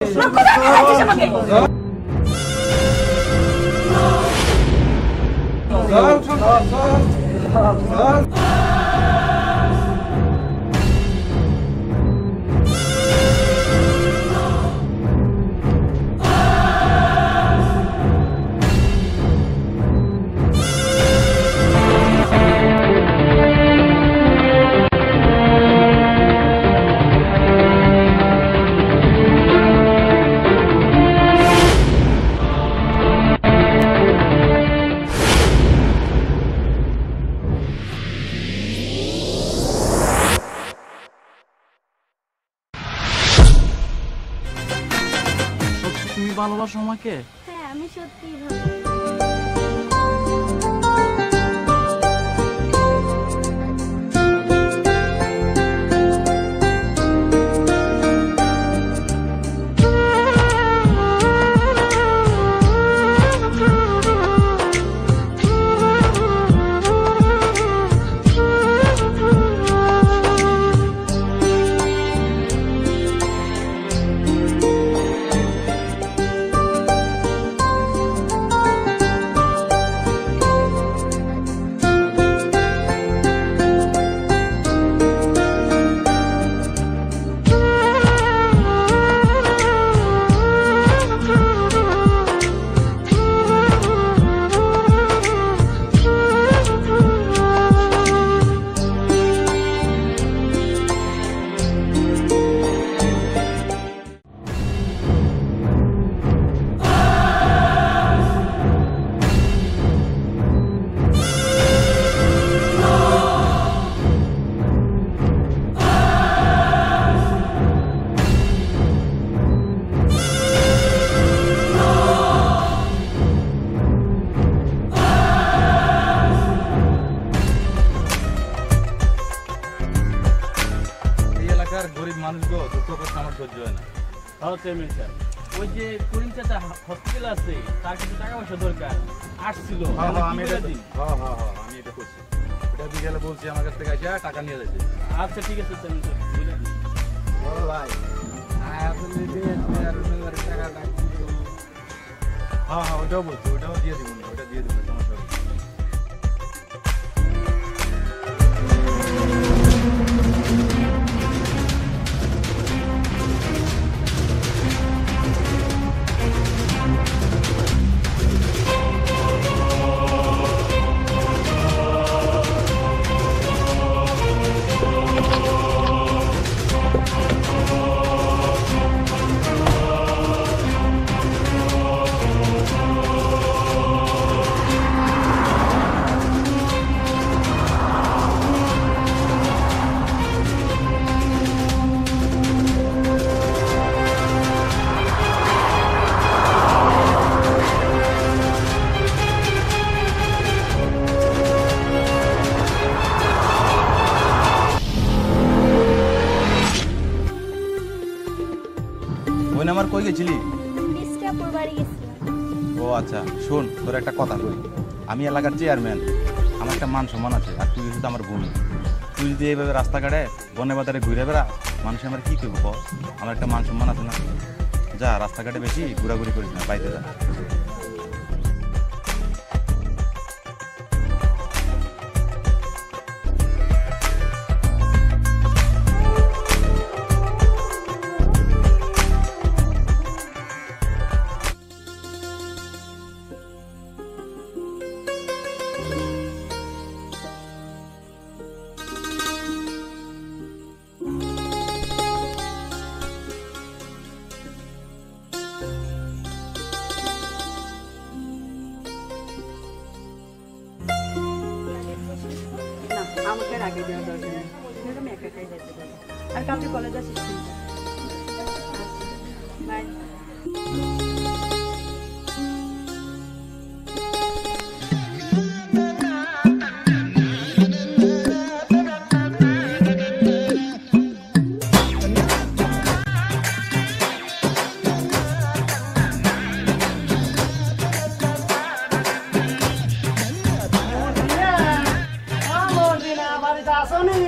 나코다 ভালোবাসো আমাকে? হ্যাঁ আমি সত্যিই ভালো গরিব মানুষগুলো দুঃখ কষ্ট আমার সহ্য হয় না। তাও চেয়ারম্যান স্যার ওই যে করিম চাচা হসপিটাল আছে তার কিছু টাকা পয়সা দরকার। আসছিল হ্যাঁ হ্যাঁ আমি এটা দিই? হ্যাঁ হ্যাঁ হ্যাঁ আমি এটা করছি। এটা বিকেলে বলছি আমার কাছ থেকে আসে টাকা নিয়ে যাচ্ছে। আচ্ছা ঠিক আছে চেয়ারম্যান স্যার বুঝলে দিই। হ্যাঁ হ্যাঁ ওইটাও বলছি ওইটাও দিয়ে দিব ওইটা দিয়ে দিব সমস্যা হবে না। আমার কই গেছিলি? বাড়ি গেছিলাম ও আচ্ছা শোন তোর একটা কথা কই। আমি এলাকার চেয়ারম্যান আমার একটা মান সম্মান আছে আর তুই শুধু আমার বোন। তুই যদি এইভাবে রাস্তাঘাটে বনে বাজারে ঘুরে বেড়া মানুষ আমার কী করব? আমার একটা মান সম্মান আছে না? যা রাস্তাঘাটে বেশি ঘোরাঘুরি করিস না বাইরে যা। Copy college assistant by Sony.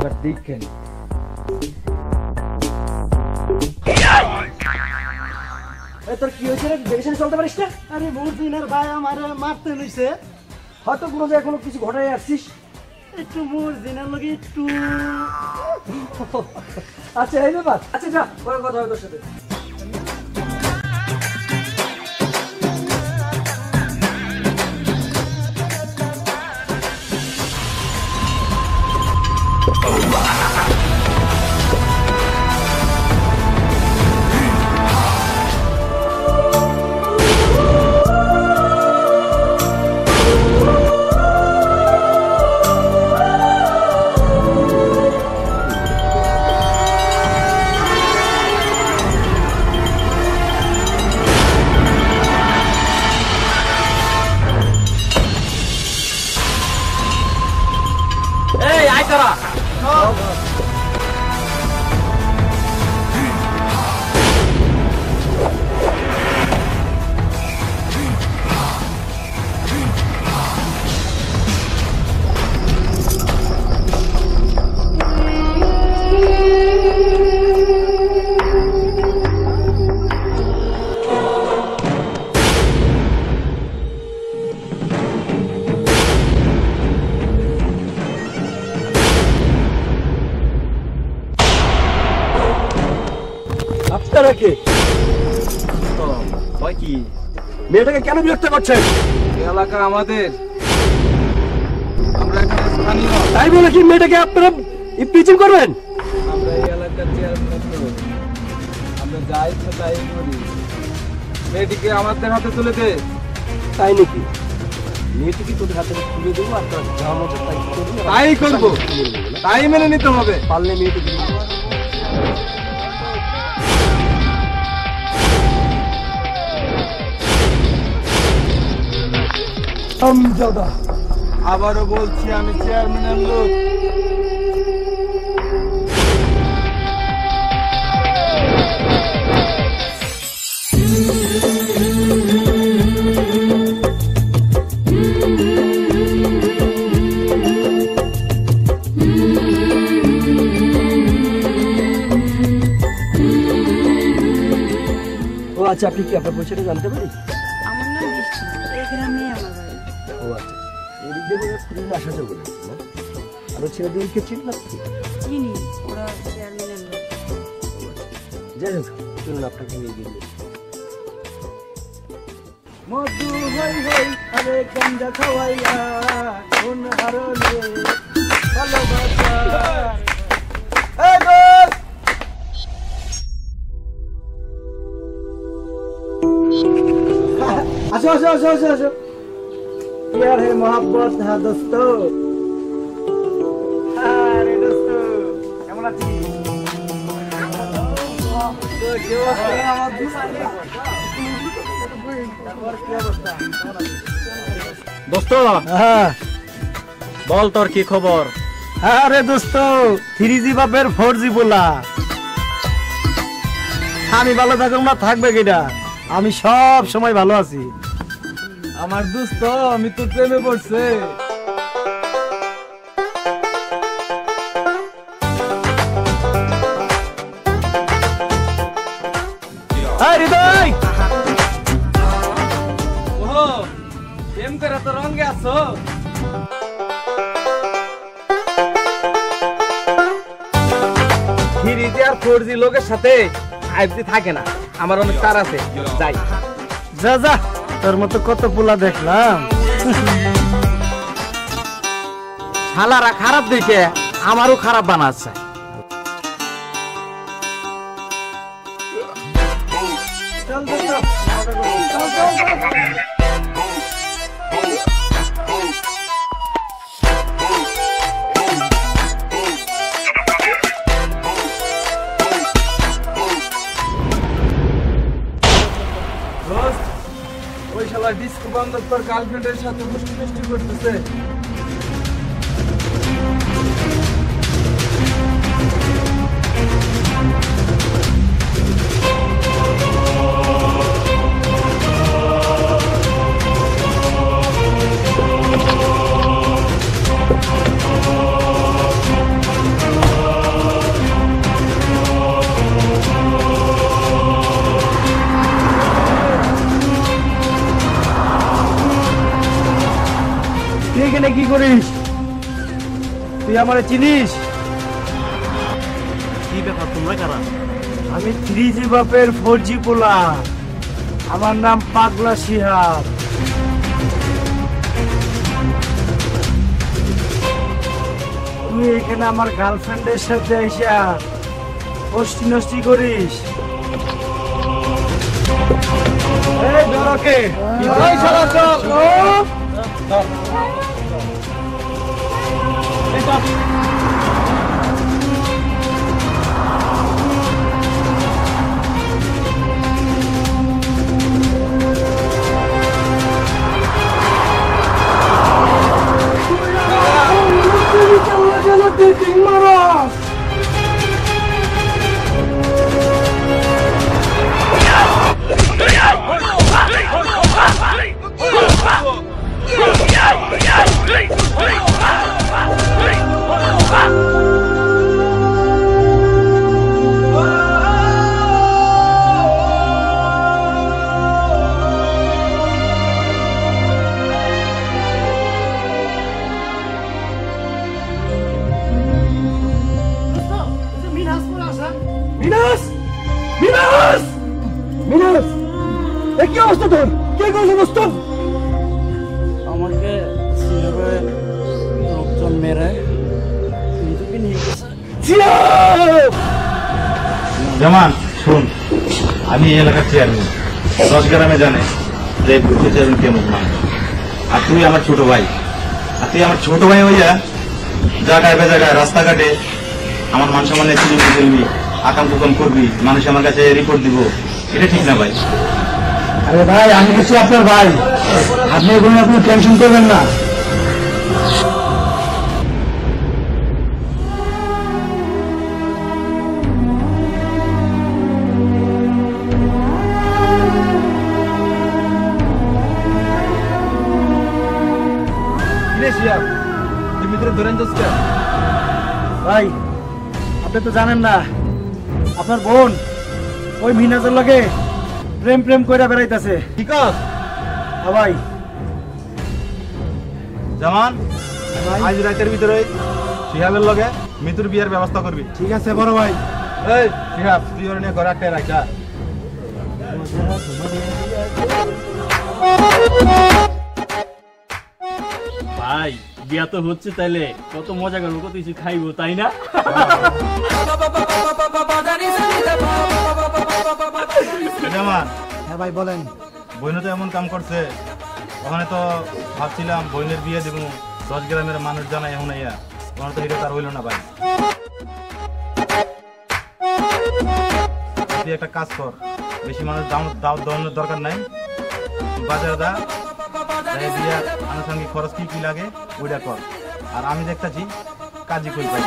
শালা রে এবার দেখেন তোর কি হয়েছে রে? চলতে পারিস না? আরে বহুত দিনের ভাই আমার মারতে লইছে হয়তো কোনো যে এখনও কিছু ঘটাই আসছিস। একটু মোর দিনের লগে একটু। আচ্ছা এই ব্যাপার। আচ্ছা যা পরে কথা হবে তোর সাথে। করছেন এলাকা আমাদের। আমরা এখানে স্থানীয়। তাই বলে কি মেয়েটাকে আপনারা ইপিচিং করবেন? আমরা এই এলাকার চেয়ারম্যান আমরা যা ইচ্ছা তাই করি। মেয়েটিকে আমাদের হাতে তুলে দে। তাই নাকি? মেয়েটি কি তোদের হাতে তুলে দেবো? আর তার যা মতো তাই করবি? তাই করব। তাই মেনে নিতে হবে। পারলে মেয়েটি আমজাদা আবারও বলছি আমি চেয়ারম্যানের লোক। ও আচ্ছা আপনি কি আপনার পরিচয়টা জানতে পারি? বোধহয় স্কুল আসা যাবে না? আরও ছেলেদেরকে চিন না চিনি ওরা চেয়ারম্যানের লোক। যাই হোক চলুন আপনাকে নিয়ে গিয়ে মধু হই হই আরে গঞ্জা খাওয়াইয়া কোন হারলে ভালোবাসা। আসো আসো আসো আসো আসো। মহাব্বত হ্যাঁ দোস্ত। হ্যাঁ দোস্ত হ্যাঁ। বল তোর কি খবর? হ্যাঁ রে দোস্ত থ্রি জি বাপের ফোর জি বলা। আমি ভালো থাকলাম না থাকবে কেটা আমি সব সময় ভালো আছি। আমার দোস্ত, আমি তো প্রেমে পড়ছে। আর ফোর জি লোকের সাথে ফাইভ জি থাকে না। আমার অনেক তার আছে। যাই। যা যা। তোর মতো কত পোলা দেখলাম। শালারা খারাপ দেখে আমারও খারাপ বানাচ্ছে। শালা ডিস্কো বান্ধব তোর গার্লফ্রেন্ডের সাথে মুষ্টি মিষ্টি করতেছে। এখানে কি করিস? তুই আমার চিনিস? কি ব্যাপার তোমরা কারা? আমি থ্রি জি বাপের ফোর জি পোলা। আমার নাম পাগলা সিহাব তুই এখানে আমার গার্লফ্রেন্ডের সাথে আইসা অষ্টি নষ্টি করিস? এই ধরকে এই শালা চল ও! মিনাস গেছে। জামান শুন আমি এই এলাকার চেয়ারম্যান দশ গ্রামে জানে যে বুদ্ধ চেয়ারম্যান কেমন মানুষ আর তুই আমার ছোট ভাই। আর তুই আমার ছোট ভাই হইয়া জায়গায় বেজাগায় রাস্তাঘাটে আমার মান সম্মানে চিনি ফেলবি আকাম কুকাম করবি মানুষ আমার কাছে রিপোর্ট দিব। এটা ঠিক না ভাই? আরে ভাই আমি কিছু আপনার ভাই। আপনি কোনো আপনি টেনশন করবেন না। শিয়াব তুই ধরেন যাস ভাই আপনি তো জানেন না আপনার বোন ওই মিনাজের লগে প্রেম প্রেম কইরা বেড়াইতেছে। ঠিক আছে হ্যাঁ ভাই। জামান আজ রাতের ভিতরে শিহাবের লগে মৃত্যুর বিয়ের ব্যবস্থা করবি। ঠিক আছে বড় ভাই। এই শিহাব তুই ওর নিয়ে ঘরে আটকে রাখা বিয়া তো হচ্ছে তাইলে কত মজা করব কত কিছু খাইবো তাই না? হ্যাঁ ভাই বলেন। বইনে তো এমন কাম করছে। ওখানে তো ভাবছিলাম বইনের বিয়ে দেবো। দশ গ্রামের মানুষ জানাই এখন ইয়া ওখানে তো এটা তার হইল না ভাই। তুই একটা কাজ কর। বেশি মানুষ দাওয়াত দেওয়ানোর দরকার নাই। বাজার দা বিয়ার আনুষঙ্গিক খরচ কি কি লাগে? ওইটা কর। আর আমি দেখতেছি কাজী কই ভাই।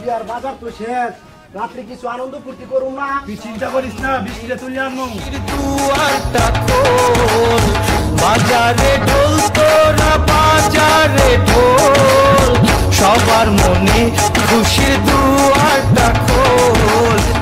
বিয়ার বাজার তো শেষ। রাত্রে কিছু আনন্দ ফুর্তি করুন না। তুই চিন্তা করিস না বৃষ্টিটা তুলে খোল বাজারে ঢোল তোরা বাজারে ঢোল। সবার মনে খুশি দুয়ারটা খোল।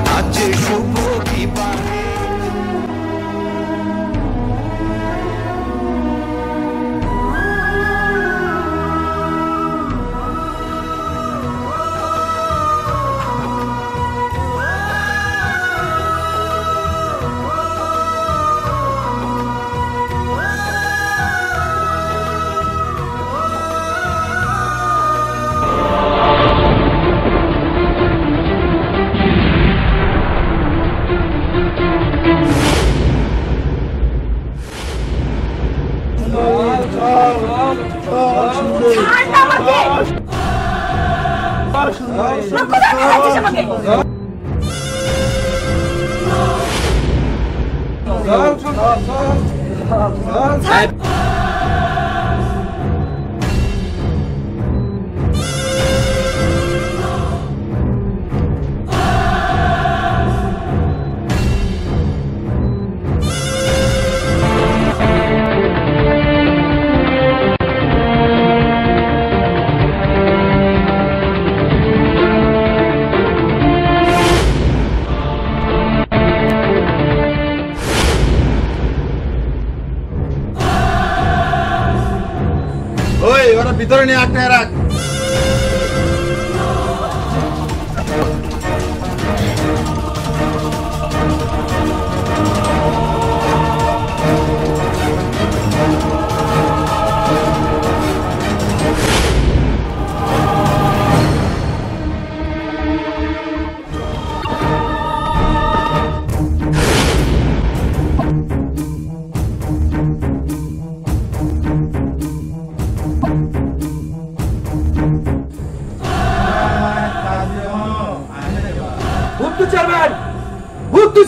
ভিতরে নিয়ে আটকায় রাখ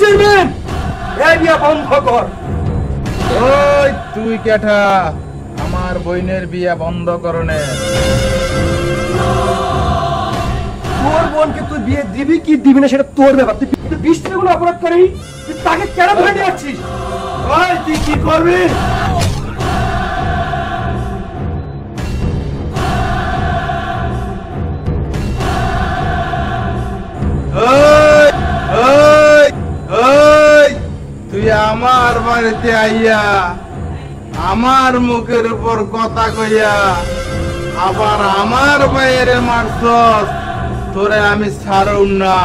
চেয়ারম্যান এই বিয়া বন্ধ কর। ওই তুই কেঠা আমার বইনের বিয়া বন্ধ করনে তোর বোনকে তুই বিয়ে দিবি কি দিবি না সেটা তোর ব্যাপার। তুই বিশ টাকা অপরাধ করি তুই তাকে কেন ভেঙে নিয়ে যাচ্ছিস? তুই কি করবি? আমার বাড়িতে আইয়া আমার মুখের উপর কথা কইয়া আবার আমার বাইরে মারছস তোরে আমি ছাড়ুম না।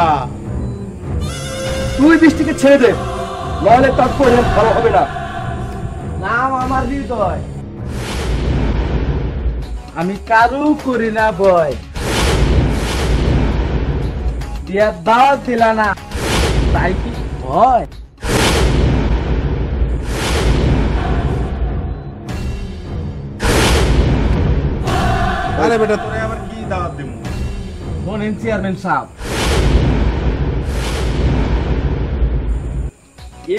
তুই বৃষ্টিকে ছেড়ে দে নাহলে তার পরিণাম ভালো হবে না। নাম আমার হৃদয়। আমি কারু করি না বয় দিয়া দাওয়াত দিলা না তাই কি ভয়? আরে বেটা তোরে আবার কি দাওয়াত চেয়ারম্যান সাহেব।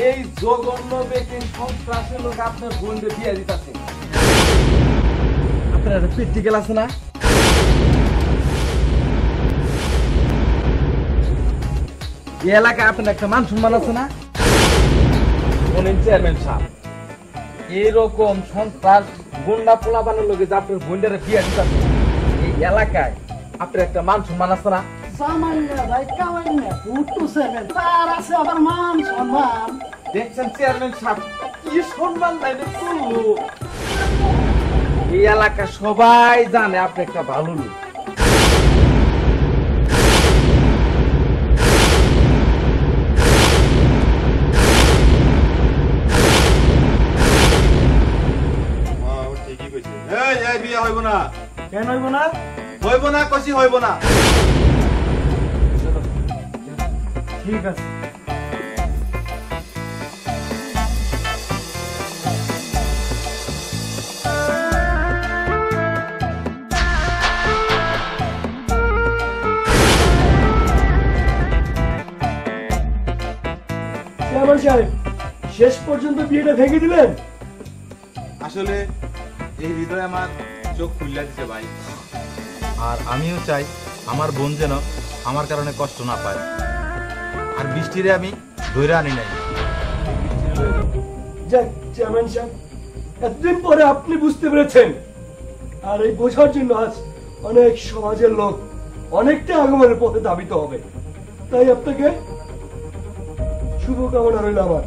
এই জঘন্য সন্ত্রাসের লোক আপনার বোনকে দিয়ে দিতেছে। আপনার প্র্যাকটিক্যাল আছে না? এই এলাকায় আপনার একটা মান সম্মান আছে না? বলেন চেয়ারম্যান সাহেব এইরকম সন্ত্রাস গুন্ডা পোলাবানের লোকে যে আপনার বোনটারে বিয়ে দিতেছে। এলাকায়। আপনার একটা মান সম্মান আছে না? সামান্য ভাই কামান্য ভুট্টু চেয়ারম্যান তার আছে আবার মান সম্মান। দেখছেন চেয়ারম্যান সাহেব কি সম্মান লাইনে এই এলাকা সবাই জানে আপনি একটা ভালো লোক। ঠিকই কইছে। এই হইব না। কেন হইব না? হইব না হইব না। ঠিক আছে। শেষ পর্যন্ত বিয়েটা ভেঙে দিলেন? আসলে এই হৃদয় আমার চোখ খুললা দিছে ভাই। আর আমিও চাই আমার বোন যেন আমার কারণে কষ্ট না পায়। আর বৃষ্টিরে আমি ধৈর্য আনি নাই। যাক চেয়ারম্যান সাহেব এতদিন পরে আপনি বুঝতে পেরেছেন। আর এই বোঝার জন্য আজ অনেক সমাজের লোক অনেকটা আগমনের পথে ধাবিত হবে। তাই আপনাকে শুভকামনা রইল আমার।